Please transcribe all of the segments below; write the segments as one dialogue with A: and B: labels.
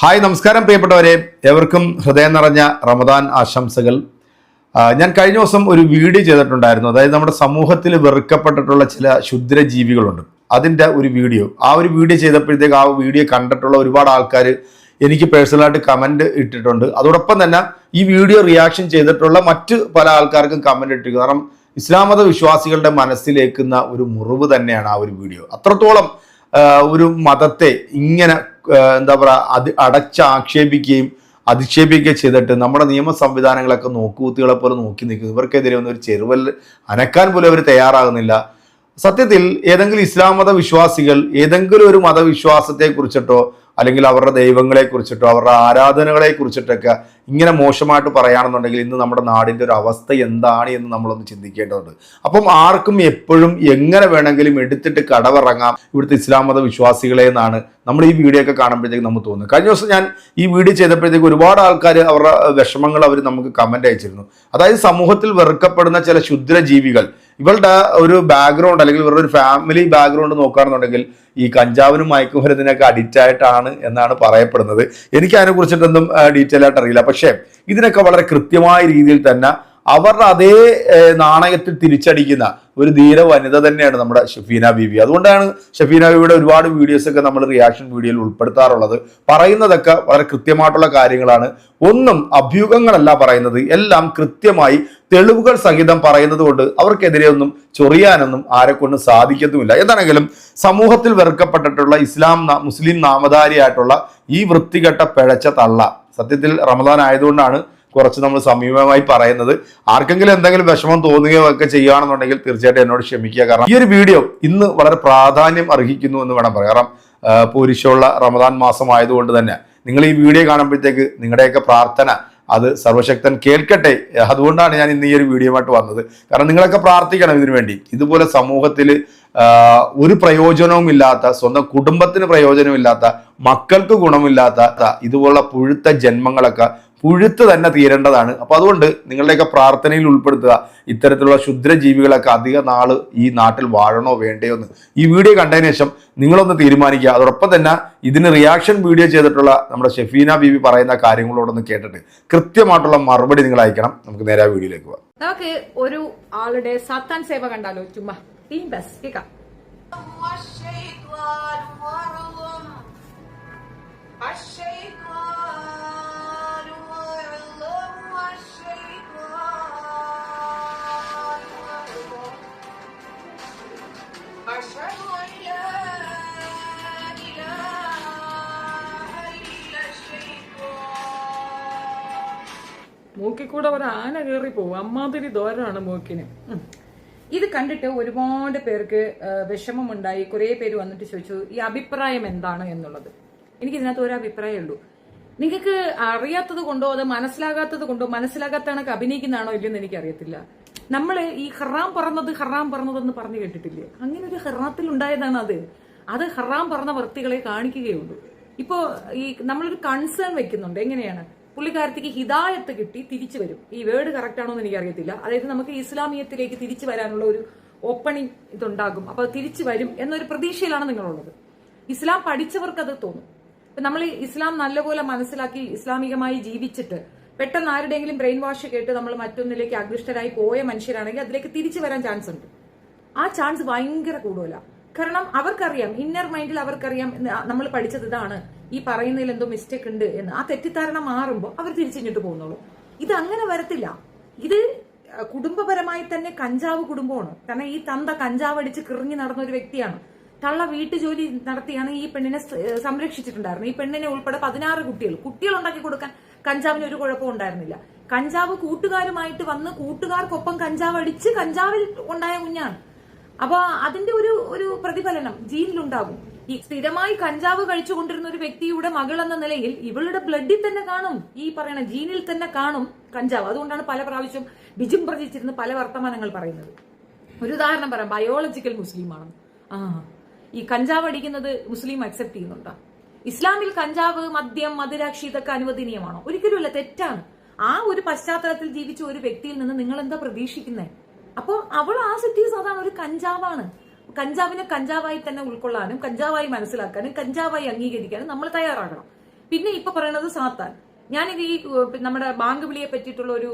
A: Hi നമസ്കാരം പ്രിയപ്പെട്ടവരെ. എവർക്കും ഹൃദയം നിറഞ്ഞ റമദാൻ ആശംസകൾ. ഞാൻ കഴിഞ്ഞ ദിവസം ഒരു വീഡിയോ ചെയ്തിട്ടുണ്ടായിരുന്നു. അതായത് നമ്മുടെ സമൂഹത്തിൽ വെറുക്കപ്പെട്ടിട്ടുള്ള ചില ക്ഷുദ്ര ജീവികളുണ്ട് അതിന്റെ ഒരു വീഡിയോ. ആ ഒരു വീഡിയോ ചെയ്തപ്പോഴത്തേക്ക് ആ വീഡിയോ കണ്ടിട്ടുള്ള ഒരുപാട് ആൾക്കാർ എനിക്ക് പേഴ്സണലായിട്ട് കമന്റ് ഇട്ടിട്ടുണ്ട്. അതോടൊപ്പം തന്നെ ഈ വീഡിയോ റിയാക്ഷൻ ചെയ്തിട്ടുള്ള മറ്റ് പല ആൾക്കാർക്കും കമന്റ് ഇട്ടിരിക്കുന്നു. കാരണം ഇസ്ലാം മത വിശ്വാസികളുടെ മനസ്സിലേക്കുന്ന ഒരു മുറിവ് തന്നെയാണ് ആ ഒരു വീഡിയോ. അത്രത്തോളം ഒരു മതത്തെ ഇങ്ങനെ എന്താ പറയുക അത് അടച്ചാക്ഷേപിക്കുകയും അധിക്ഷേപിക്കുക ചെയ്തിട്ട് നമ്മുടെ നിയമ സംവിധാനങ്ങളൊക്കെ നോക്കുകുത്തികളെ പോലെ നോക്കി നിൽക്കുന്നു. ഇവർക്കെതിരെ ഒന്നും ഒരു ചെറുവൽ അനക്കാൻ പോലും അവർ തയ്യാറാകുന്നില്ല. സത്യത്തിൽ ഏതെങ്കിലും ഇസ്ലാം മത വിശ്വാസികൾ ഏതെങ്കിലും ഒരു മതവിശ്വാസത്തെ കുറിച്ചിട്ടോ അല്ലെങ്കിൽ അവരുടെ ദൈവങ്ങളെ കുറിച്ചിട്ടോ അവരുടെ ആരാധനകളെ കുറിച്ചിട്ടൊക്കെ ഇങ്ങനെ മോശമായിട്ട് പറയുകയാണെന്നുണ്ടെങ്കിൽ ഇന്ന് നമ്മുടെ നാടിന്റെ ഒരു അവസ്ഥ എന്താണ് എന്ന് നമ്മളൊന്ന് ചിന്തിക്കേണ്ടതുണ്ട്. അപ്പം ആർക്കും എപ്പോഴും എങ്ങനെ വേണമെങ്കിലും എടുത്തിട്ട് കടവിറങ്ങാം ഇവിടുത്തെ ഇസ്ലാം മത വിശ്വാസികളെ എന്നാണ് നമ്മൾ ഈ വീഡിയോ ഒക്കെ കാണുമ്പോഴത്തേക്ക് നമുക്ക് തോന്നുന്നത്. കഴിഞ്ഞ ദിവസം ഞാൻ ഈ വീഡിയോ ചെയ്തപ്പോഴത്തേക്ക് ഒരുപാട് ആൾക്കാർ അവരുടെ വിഷമങ്ങൾ അവർ നമുക്ക് കമന്റ് അയച്ചിരുന്നു. അതായത് സമൂഹത്തിൽ വെറുക്കപ്പെടുന്ന ചില ക്ഷുദ്ര ജീവികൾ ഇവളുടെ ഒരു ബാക്ക്ഗ്രൗണ്ട് അല്ലെങ്കിൽ ഇവരുടെ ഒരു ഫാമിലി ബാക്ക്ഗ്രൗണ്ട് നോക്കുകയാണെന്നുണ്ടെങ്കിൽ ഈ കഞ്ചാവിനും മയക്കുമരുന്നിനൊക്കെ അഡിക്റ്റ് ആയിട്ടാണ് എന്നാണ് പറയപ്പെടുന്നത്. എനിക്ക് അതിനെ കുറിച്ചിട്ടൊന്നും ഡീറ്റെയിൽ ആയിട്ട് അറിയില്ല. പക്ഷേ ഇതിനൊക്കെ വളരെ കൃത്യമായ രീതിയിൽ തന്നെ അവരുടെ അതേ നാണയത്തിൽ തിരിച്ചടിക്കുന്ന ഒരു ധീര വനിത തന്നെയാണ് നമ്മുടെ ഷഫീന ബീവി. അതുകൊണ്ടാണ് ഷഫീന ബീവിയുടെ ഒരുപാട് വീഡിയോസൊക്കെ നമ്മൾ റിയാക്ഷൻ വീഡിയോയിൽ ഉൾപ്പെടുത്താറുള്ളത്. പറയുന്നതൊക്കെ വളരെ കൃത്യമായിട്ടുള്ള കാര്യങ്ങളാണ്. ഒന്നും അഭ്യൂഹങ്ങളല്ല പറയുന്നത്. എല്ലാം കൃത്യമായി തെളിവുകൾ സഹിതം പറയുന്നത് കൊണ്ട് അവർക്കെതിരെ ഒന്നും ചൊറിയാനൊന്നും ആരെ കൊണ്ട് സാധിക്കത്തുമില്ല. എന്താണെങ്കിലും സമൂഹത്തിൽ വെറുക്കപ്പെട്ടിട്ടുള്ള ഇസ്ലാം മുസ്ലിം നാമധാരിയായിട്ടുള്ള ഈ വൃത്തികെട്ട പിഴച്ച തള്ള സത്യത്തിൽ റമദാൻ ആയതുകൊണ്ടാണ് കുറച്ച് നമ്മൾ സമീപമായി പറയുന്നത്. ആർക്കെങ്കിലും എന്തെങ്കിലും വിഷമം തോന്നുകയോ ഒക്കെ ചെയ്യുകയാണെന്നുണ്ടെങ്കിൽ തീർച്ചയായിട്ടും എന്നോട് ക്ഷമിക്കുക. കാരണം ഈ ഒരു വീഡിയോ ഇന്ന് വളരെ പ്രാധാന്യം അർഹിക്കുന്നു എന്ന് വേണം പറയാം. കാരണം പുരുഷമുള്ള റമദാൻ മാസം ആയതുകൊണ്ട് തന്നെ നിങ്ങൾ ഈ വീഡിയോ കാണുമ്പോഴത്തേക്ക് നിങ്ങളുടെയൊക്കെ പ്രാർത്ഥന അത് സർവശക്തൻ കേൾക്കട്ടെ. അതുകൊണ്ടാണ് ഞാൻ ഇന്ന് ഈ ഒരു വീഡിയോയുമായിട്ട് വന്നത്. കാരണം നിങ്ങളൊക്കെ പ്രാർത്ഥിക്കണം ഇതിനു വേണ്ടി. ഇതുപോലെ സമൂഹത്തിൽ ഒരു പ്രയോജനവും ഇല്ലാത്ത സ്വന്തം കുടുംബത്തിന് പ്രയോജനമില്ലാത്ത മക്കൾക്ക് ഗുണമില്ലാത്ത ഇതുപോലുള്ള പുഴുത്ത ജന്മങ്ങളൊക്കെ പുഴുത്ത് തന്നെ തീരേണ്ടതാണ് അപ്പൊ അതുകൊണ്ട് നിങ്ങളുടെയൊക്കെ പ്രാർത്ഥനയിൽ ഉൾപ്പെടുത്തുക ഇത്തരത്തിലുള്ള ക്ഷുദ്ര ജീവികളൊക്കെ അധിക നാള് ഈ നാട്ടിൽ വാഴണോ വേണ്ടയോ എന്ന് ഈ വീഡിയോ കണ്ടതിന് ശേഷം നിങ്ങളൊന്ന് തീരുമാനിക്കുക അതോടൊപ്പം തന്നെ ഇതിന് റിയാക്ഷൻ വീഡിയോ ചെയ്തിട്ടുള്ള നമ്മുടെ ഷെഫീന ബീവി പറയുന്ന കാര്യങ്ങളോടൊന്ന് കേട്ടിട്ട് കൃത്യമായിട്ടുള്ള മറുപടി നിങ്ങൾ അയക്കണം നമുക്ക് നേരെ ആ വീഡിയോയിലേക്ക് പോകാം
B: നമുക്ക് ഒരു ആളുടെ സാത്താൻ സേവ കണ്ടാലോ ചുമ്മാ ടീം ബസ് കേക്കാം
C: والشيطان معهم الشيطان
B: മൂക്കിക്കൂടെ ഒരു ആന കയറി പോകും അമ്മാതിരി ദോരാണ് മൂക്കിന്. ഇത് കണ്ടിട്ട് ഒരുപാട് പേർക്ക് വിഷമമുണ്ടായി. കുറേ പേര് വന്നിട്ട് ചോദിച്ചു ഈ അഭിപ്രായം എന്താണ്? എന്നുള്ളത്. എനിക്ക് ഇതിനകത്ത് ഒരു അഭിപ്രായം ഉള്ളൂ. നിങ്ങൾക്ക് അറിയാത്തത് കൊണ്ടോ അത് മനസ്സിലാകാത്തത് കൊണ്ടോ മനസ്സിലാകാത്ത കണക്ക് അഭിനയിക്കുന്നതാണോ ഇല്ലെന്ന് എനിക്കറിയത്തില്ല. നമ്മൾ ഈ ഹറാം പറന്നത് ഹറാം പറന്നതെന്ന് പറഞ്ഞു കേട്ടിട്ടില്ലേ? അങ്ങനെ ഒരു ഹറാത്തിൽ ഉണ്ടായതാണ് അത്. അത് ഹറാം പറഞ്ഞ വൃത്തികളെ കാണിക്കുകയുള്ളൂ. ഇപ്പോ ഈ നമ്മളൊരു കൺസേൺ വെക്കുന്നുണ്ട്. എങ്ങനെയാണ്? പുള്ളിക്കാരത്തേക്ക് ഹിദായത്ത് കിട്ടി തിരിച്ചു വരും. ഈ വേർഡ് കറക്റ്റ് ആണോ എന്ന് എനിക്കറിയത്തില്ല. അതായത് നമുക്ക് ഇസ്ലാമിയത്തിലേക്ക് തിരിച്ചു വരാനുള്ള ഒരു ഓപ്പണിംഗ് ഇതുണ്ടാകും. അപ്പൊ തിരിച്ചു വരും എന്നൊരു പ്രതീക്ഷയിലാണ് നിങ്ങളുള്ളത്. ഇസ്ലാം പഠിച്ചവർക്ക് അത് തോന്നും നമ്മൾ ഇസ്ലാം നല്ലപോലെ മനസ്സിലാക്കി ഇസ്ലാമികമായി ജീവിച്ചിട്ട് പെട്ടെന്ന് ആരുടെയെങ്കിലും ബ്രെയിൻ വാഷ് കേട്ട് നമ്മൾ മറ്റൊന്നിലേക്ക് ആകൃഷ്ടരായി പോയ മനുഷ്യരാണെങ്കിൽ അതിലേക്ക് തിരിച്ചു വരാൻ ചാൻസ് ഉണ്ട്. ആ ചാൻസ് ഭയങ്കര കൂടുതലാ. കാരണം അവർക്കറിയാം ഇന്നർ മൈൻഡിൽ അവർക്കറിയാം നമ്മൾ പഠിച്ചത് ഇതാണ്. ഈ പറയുന്നതിൽ എന്തോ മിസ്റ്റേക്ക് ഉണ്ട് എന്ന്. ആ തെറ്റിദ്ധാരണ മാറുമ്പോൾ അവർ തിരിച്ചിങ്ങോട്ട് പോകുന്നുള്ളൂ ഇത് അങ്ങനെ വരത്തില്ല. ഇത് കുടുംബപരമായി തന്നെ കഞ്ചാവ് കുടുംബമാണ്. കാരണം ഈ തന്ത കഞ്ചാവ് അടിച്ച് കിറങ്ങി നടന്ന ഒരു വ്യക്തിയാണ്. തള്ള വീട്ടു ജോലി നടത്തിയാണ് ഈ പെണ്ണിനെ സംരക്ഷിച്ചിട്ടുണ്ടായിരുന്നു ഈ പെണ്ണിനെ ഉൾപ്പെടെ പതിനാറ് കുട്ടികൾ. കുട്ടികൾ ഉണ്ടാക്കി കൊടുക്കാൻ കഞ്ചാവിന് ഒരു കുഴപ്പവും ഉണ്ടായിരുന്നില്ല. കഞ്ചാവ് കൂട്ടുകാരുമായിട്ട് വന്ന് കൂട്ടുകാർക്കൊപ്പം കഞ്ചാവ് അടിച്ച് കഞ്ചാവിൽ ഉണ്ടായ കുഞ്ഞാണ്. അപ്പൊ അതിന്റെ ഒരു ഒരു പ്രതിഫലനം ജീനിലുണ്ടാകും. ഈ സ്ഥിരമായി കഞ്ചാവ് കഴിച്ചുകൊണ്ടിരുന്ന ഒരു വ്യക്തിയുടെ മകൾ എന്ന നിലയിൽ ഇവളുടെ ബ്ലഡിൽ തന്നെ കാണും. ഈ പറയണ ജീനിൽ തന്നെ കാണും കഞ്ചാവ്. അതുകൊണ്ടാണ് പല പ്രാവശ്യം ബിജും പ്രചിച്ചിരുന്ന് പല വർത്തമാനങ്ങൾ പറയുന്നത്. ഒരു ഉദാഹരണം പറയാം. ബയോളജിക്കൽ മുസ്ലിമാണ് ആ ഈ കഞ്ചാവ് അടിക്കുന്നത് മുസ്ലിം അക്സെപ്റ്റ് ചെയ്യുന്നുണ്ടോ? ഇസ്ലാമിൽ കഞ്ചാവ് മദ്യം മദിരാക്ഷി ഇതൊക്കെ അനുവദനീയമാണോ? ഒരിക്കലുമല്ല തെറ്റാണ്. ആ ഒരു പശ്ചാത്തലത്തിൽ ജീവിച്ച ഒരു വ്യക്തിയിൽ നിന്ന് നിങ്ങൾ എന്താ പ്രതീക്ഷിക്കുന്നത് അപ്പോൾ അവൾ ആ സിറ്റീസ് അതാണ് ഒരു കഞ്ചാവാണ്. കഞ്ചാവിനെ കഞ്ചാവായി തന്നെ ഉൾക്കൊള്ളാനും കഞ്ചാവായി മനസ്സിലാക്കാനും കഞ്ചാവായി അംഗീകരിക്കാനും നമ്മൾ തയ്യാറാകണം. പിന്നെ ഇപ്പൊ പറയുന്നത് സാത്താൻ. ഞാൻ ഈ നമ്മുടെ ബാങ്ക് വിളിയെ പറ്റിയിട്ടുള്ള ഒരു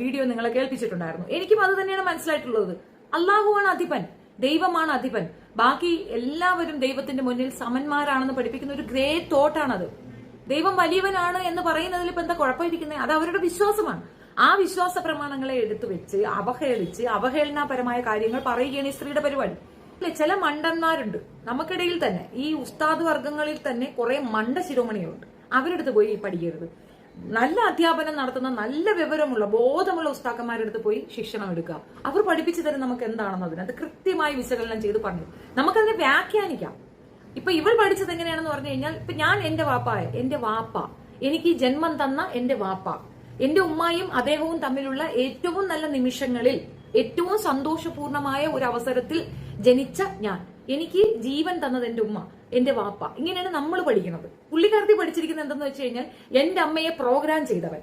B: വീഡിയോ നിങ്ങളെ കേൾപ്പിച്ചിട്ടുണ്ടായിരുന്നു. എനിക്കും അത് തന്നെയാണ് മനസ്സിലായിട്ടുള്ളത്. അള്ളാഹുവാണ് അധിപൻ. ദൈവമാണ് അധിപൻ. ബാക്കി എല്ലാവരും ദൈവത്തിന്റെ മുന്നിൽ സമന്മാരാണെന്ന് പഠിപ്പിക്കുന്ന ഒരു ഗ്രേറ്റ് തോട്ടാണത്. ദൈവം വലിയവനാണ് എന്ന് പറയുന്നതിൽ ഇപ്പൊ എന്താ കുഴപ്പമിരിക്കുന്നത് അത് അവരുടെ വിശ്വാസമാണ്. ആ വിശ്വാസ പ്രമാണങ്ങളെ എടുത്തു വെച്ച് അവഹേളിച്ച് അവഹേളനാപരമായ കാര്യങ്ങൾ പറയുകയാണ് ഈ സ്ത്രീയുടെ പരിപാടി. അല്ലെ? ചില മണ്ടന്മാരുണ്ട്. നമുക്കിടയിൽ തന്നെ ഈ ഉസ്താദ് വർഗങ്ങളിൽ തന്നെ കുറെ മണ്ട ശിരോമണികളുണ്ട്. അവരെടുത്ത് പോയി പഠിക്കരുത്. നല്ല അധ്യാപനം നടത്തുന്ന നല്ല വിവരമുള്ള ബോധമുള്ള ഉസ്താക്കന്മാരുടെ അടുത്ത് പോയി ശിക്ഷണം എടുക്കുക. അവർ പഠിപ്പിച്ചു തരും നമുക്ക് എന്താണെന്ന് അതിനകത്ത് അത് കൃത്യമായി വിശകലനം ചെയ്ത് പറഞ്ഞു. നമുക്കതിനെ വ്യാഖ്യാനിക്കാം. ഇപ്പൊ ഇവൾ പഠിച്ചത് എങ്ങനെയാണെന്ന് പറഞ്ഞു കഴിഞ്ഞാൽ ഇപ്പൊ ഞാൻ എന്റെ വാപ്പായ എന്റെ വാപ്പ എനിക്ക് ജന്മം തന്ന എന്റെ വാപ്പ എന്റെ ഉമ്മായും അദ്ദേഹവും തമ്മിലുള്ള ഏറ്റവും നല്ല നിമിഷങ്ങളിൽ ഏറ്റവും സന്തോഷപൂർണമായ ഒരു അവസരത്തിൽ ജനിച്ച ഞാൻ. എനിക്ക് ജീവൻ തന്നത് എന്റെ ഉമ്മ എന്റെ വാപ്പ. ഇങ്ങനെയാണ് നമ്മൾ പഠിക്കുന്നത്. പുള്ളിക്കാരത്തി പഠിച്ചിരിക്കുന്നത് എന്തെന്ന് വെച്ച് കഴിഞ്ഞാൽ എന്റെ അമ്മയെ പ്രോഗ്രാം ചെയ്തവൻ.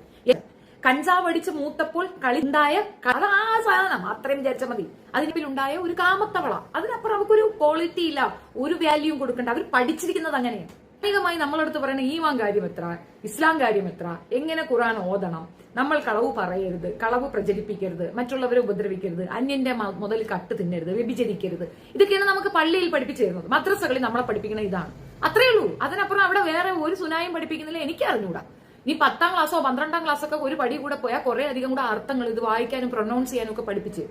B: കഞ്ചാവ് അടിച്ച് മൂത്തപ്പോൾ കളി ഉണ്ടായ ആ സാധനം. അത്രയും വിചാരിച്ചാൽ മതി. അതിന് ഉണ്ടായ ഒരു കാമത്തവള. അതിനപ്പുറം അവർക്കൊരു ക്വാളിറ്റി ഇല്ല. ഒരു വാല്യൂവും കൊടുക്കണ്ട. അവർ പഠിച്ചിരിക്കുന്നത് അങ്ങനെയാണ്. പ്രാഥമികമായി നമ്മളടുത്ത് പറയുന്ന ഈമാൻ കാര്യം എത്ര? ഇസ്ലാം കാര്യം എത്ര? എങ്ങനെ ഖുറാൻ ഓതണം? നമ്മൾ കളവ് പറയരുത് കളവ് പ്രചരിപ്പിക്കരുത് മറ്റുള്ളവരെ ഉപദ്രവിക്കരുത് അന്യന്റെ മുതൽ കട്ട് തിന്നരുത് വ്യഭിചരിക്കരുത്. ഇതൊക്കെയാണ് നമുക്ക് പള്ളിയിൽ പഠിപ്പിച്ചു തരുന്നത്. മദ്രസകളിൽ നമ്മളെ പഠിപ്പിക്കുന്ന ഇതാണ്. അത്രേ ഉള്ളൂ. അതിനപ്പുറം അവിടെ വേറെ ഒരു സുനായും പഠിപ്പിക്കുന്നില്ല. എനിക്ക് അറിഞ്ഞൂടാ. നീ പത്താം ക്ലാസ്സോ പന്ത്രണ്ടാം ക്ലാസ്സൊക്കെ ഒരു പടി കൂടെ പോയാൽ കുറെ അധികം കൂടെ അർത്ഥങ്ങൾ ഇത് വായിക്കാനും പ്രൊനൗൺസ് ചെയ്യാനും ഒക്കെ പഠിപ്പിച്ച്.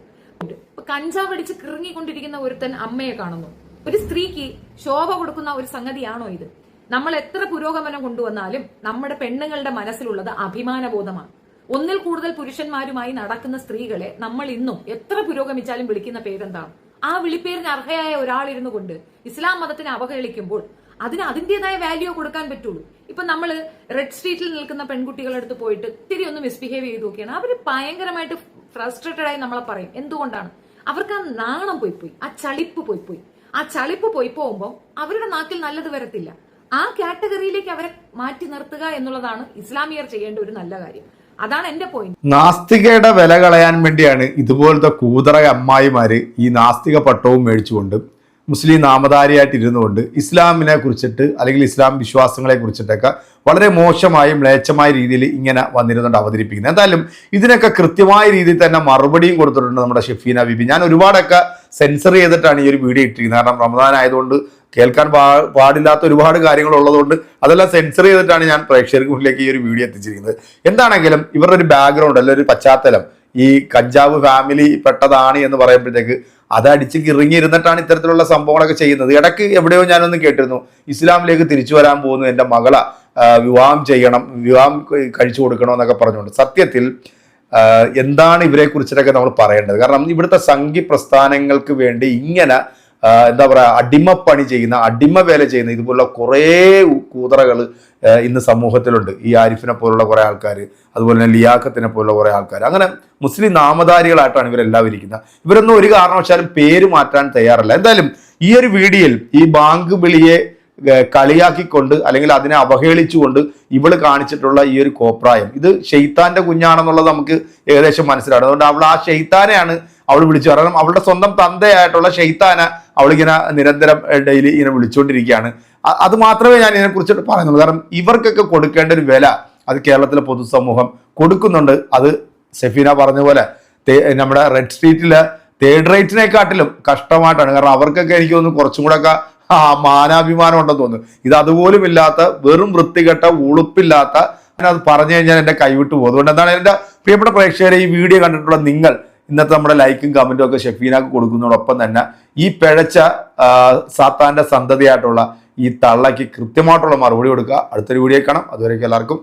B: ഇപ്പൊ കഞ്ചാവ് അടിച്ച് കിറങ്ങിക്കൊണ്ടിരിക്കുന്ന ഒരുത്തൻ അമ്മയെ കാണുന്നു. ഒരു സ്ത്രീക്ക് ശോഭ കൊടുക്കുന്ന ഒരു സംഗതിയാണോ ഇത്? നമ്മൾ എത്ര പുരോഗമനം കൊണ്ടുവന്നാലും നമ്മുടെ പെണ്ണുങ്ങളുടെ മനസ്സിലുള്ളത് അഭിമാനബോധമാണ്. ഒന്നിൽ കൂടുതൽ പുരുഷന്മാരുമായി നടക്കുന്ന സ്ത്രീകളെ നമ്മൾ ഇന്നും എത്ര പുരോഗമിച്ചാലും വിളിക്കുന്ന പേരെന്താണ്? ആ വിളിപ്പേരിന് അർഹയായ ഒരാളിരുന്നു കൊണ്ട് ഇസ്ലാം മതത്തിനെ അവഹേളിക്കുമ്പോൾ അതിന് അതിന്റേതായ വാല്യൂ കൊടുക്കാൻ പറ്റുള്ളൂ. ഇപ്പൊ നമ്മൾ റെഡ് സ്ട്രീറ്റിൽ നിൽക്കുന്ന പെൺകുട്ടികളുടെ അടുത്ത് പോയിട്ട് ഇത്തിരി ഒന്ന് മിസ്ബിഹേവ് ചെയ്ത് നോക്കിയാണ്. അവർ ഭയങ്കരമായിട്ട് ഫ്രസ്ട്രേറ്റഡ് ആയി നമ്മളെ പറയും. എന്തുകൊണ്ടാണ്? അവർക്ക് ആ നാണം പോയി പോയി ആ ചളിപ്പ് പോയി പോയി ആ ചളിപ്പ് പോയി പോകുമ്പോൾ അവരുടെ നാക്കിൽ നല്ലത് വരത്തില്ല. ആ കാറ്റഗറിയിലേക്ക് അവരെ മാറ്റി നിർത്തുക എന്നുള്ളതാണ് ഇസ്ലാമിയർ ചെയ്യേണ്ട ഒരു നല്ല കാര്യം. അതാണ് എന്റെ പോയിന്റ്
A: നാസ്തികയുടെ വില കളയാൻ വേണ്ടിയാണ് ഇതുപോലത്തെ കൂതറ അമ്മായിമാര് ഈ നാസ്തിക പട്ടവും മേടിച്ചുകൊണ്ട് മുസ്ലിം നാമധാരിയായിട്ട് ഇരുന്നുകൊണ്ട് ഇസ്ലാമിനെ കുറിച്ചിട്ട് അല്ലെങ്കിൽ ഇസ്ലാം വിശ്വാസങ്ങളെ കുറിച്ചിട്ടൊക്കെ വളരെ മോശമായും മ്ലേച്ഛമായ രീതിയിൽ ഇങ്ങനെ വന്നിരുന്നുണ്ട് അവതരിപ്പിക്കുന്നത്. എന്തായാലും ഇതിനൊക്കെ കൃത്യമായ രീതിയിൽ തന്നെ മറുപടിയും കൊടുത്തിട്ടുണ്ട് നമ്മുടെ ഷെഫീന ബിബി. ഞാൻ ഒരുപാടൊക്കെ സെൻസർ ചെയ്തിട്ടാണ് ഈ ഒരു വീഡിയോ ഇട്ടിരിക്കുന്നത്. കാരണം റമദാൻ ആയതുകൊണ്ട് കേൾക്കാൻ പാ പാടില്ലാത്ത ഒരുപാട് കാര്യങ്ങൾ ഉള്ളതുകൊണ്ട് അതെല്ലാം സെൻസർ ചെയ്തിട്ടാണ് ഞാൻ പ്രേക്ഷകർക്ക് മുന്നിലേക്ക് ഈ ഒരു വീഡിയോ എത്തിച്ചിരിക്കുന്നത്. എന്താണെങ്കിലും ഇവരുടെ ഒരു ബാക്ക്ഗ്രൗണ്ട് അല്ലെങ്കിൽ ഒരു പശ്ചാത്തലം. ഈ കഞ്ചാവ് ഫാമിലി പെട്ടതാണ് എന്ന് പറയുമ്പോഴത്തേക്ക് അത് അടിച്ച് കിറങ്ങിയിരുന്നിട്ടാണ് ഇത്തരത്തിലുള്ള സംഭവങ്ങളൊക്കെ ചെയ്യുന്നത്. ഇടയ്ക്ക് എവിടെയോ ഞാനൊന്ന് കേട്ടിരുന്നു ഇസ്ലാമിലേക്ക് തിരിച്ചു വരാൻ പോകുന്നു എന്റെ മകളെ വിവാഹം ചെയ്യണം വിവാഹം കഴിച്ചു കൊടുക്കണം എന്നൊക്കെ പറഞ്ഞുകൊണ്ട്. സത്യത്തിൽ എന്താണ് ഇവരെ കുറിച്ചിട്ടൊക്കെ നമ്മൾ പറയേണ്ടത്? കാരണം ഇവിടുത്തെ സംഘി പ്രസ്ഥാനങ്ങൾക്ക് വേണ്ടി ഇങ്ങനെ എന്താ പറയുക അടിമപ്പണി ചെയ്യുന്ന അടിമ വേല ചെയ്യുന്ന ഇതുപോലുള്ള കുറേ കൂതറകൾ ഇന്ന് സമൂഹത്തിലുണ്ട്. ഈ ആരിഫിനെ പോലുള്ള കുറേ ആൾക്കാർ അതുപോലെ തന്നെ ലിയാഖത്തിനെ പോലുള്ള കുറേ ആൾക്കാർ അങ്ങനെ മുസ്ലിം നാമധാരികളായിട്ടാണ് ഇവരെല്ലാവരും ഇരിക്കുന്നത്. ഇവരൊന്നും ഒരു കാരണവശാലും പേര് മാറ്റാൻ തയ്യാറല്ല. എന്തായാലും ഈ ഒരു വീഡിയോയിൽ ഈ ബാങ്ക് വിളിയെ കളിയാക്കിക്കൊണ്ട് അല്ലെങ്കിൽ അതിനെ അവഹേളിച്ചുകൊണ്ട് ഇവൾ കാണിച്ചിട്ടുള്ള ഈ ഒരു കോപ്രായം. ഇത് ഷെയ്ത്താന്റെ കുഞ്ഞാണെന്നുള്ളത് നമുക്ക് ഏകദേശം മനസ്സിലാവും അതുകൊണ്ട് അവൾ ആ ഷെയ്ത്താനെയാണ് അവൾ വിളിച്ചു. കാരണം അവളുടെ സ്വന്തം തന്തയായിട്ടുള്ള ഷെയ്ത്താന അവളിങ്ങനെ നിരന്തരം ഡെയിലി ഇങ്ങനെ വിളിച്ചുകൊണ്ടിരിക്കുകയാണ് അത് മാത്രമേ ഞാൻ ഇതിനെ കുറിച്ചിട്ട് പറയുന്നുള്ളൂ. കാരണം ഇവർക്കൊക്കെ കൊടുക്കേണ്ട ഒരു വില അത് കേരളത്തിലെ പൊതുസമൂഹം കൊടുക്കുന്നുണ്ട്. അത് സെഫീന പറഞ്ഞ പോലെ നമ്മുടെ റെഡ് സ്ട്രീറ്റിലെ തേർഡ് റേറ്റിനെക്കാട്ടിലും കഷ്ടമായിട്ടാണ്. കാരണം അവർക്കൊക്കെ എനിക്ക് തോന്നുന്നു കുറച്ചും കൂടെ ഒക്കെ ആ മാനാഭിമാനം ഉണ്ടെന്ന് തോന്നുന്നു. ഇത് അതുപോലും ഇല്ലാത്ത വെറും വൃത്തികെട്ട ഉളുപ്പില്ലാത്ത അത് പറഞ്ഞു കഴിഞ്ഞാൽ എന്റെ കൈവിട്ടു പോകും. അതുകൊണ്ട് എന്താണ് എന്റെ പ്രിയപ്പെട്ട പ്രേക്ഷകരെ ഈ വീഡിയോ കണ്ടിട്ടുള്ള നിങ്ങൾ ഇന്നത്തെ നമ്മുടെ ലൈക്കും കമന്റും ഒക്കെ ഷെഫീനാക്ക് കൊടുക്കുന്നതോടൊപ്പം തന്നെ ഈ പിഴച്ച സാത്താന്റെ സന്തതിയായിട്ടുള്ള ഈ തള്ളയ്ക്ക് കൃത്യമായിട്ടുള്ള മറുപടി കൊടുക്കുക. അടുത്തൊരു വീഡിയോ കാണാം. അതുവരേക്കും എല്ലാവർക്കും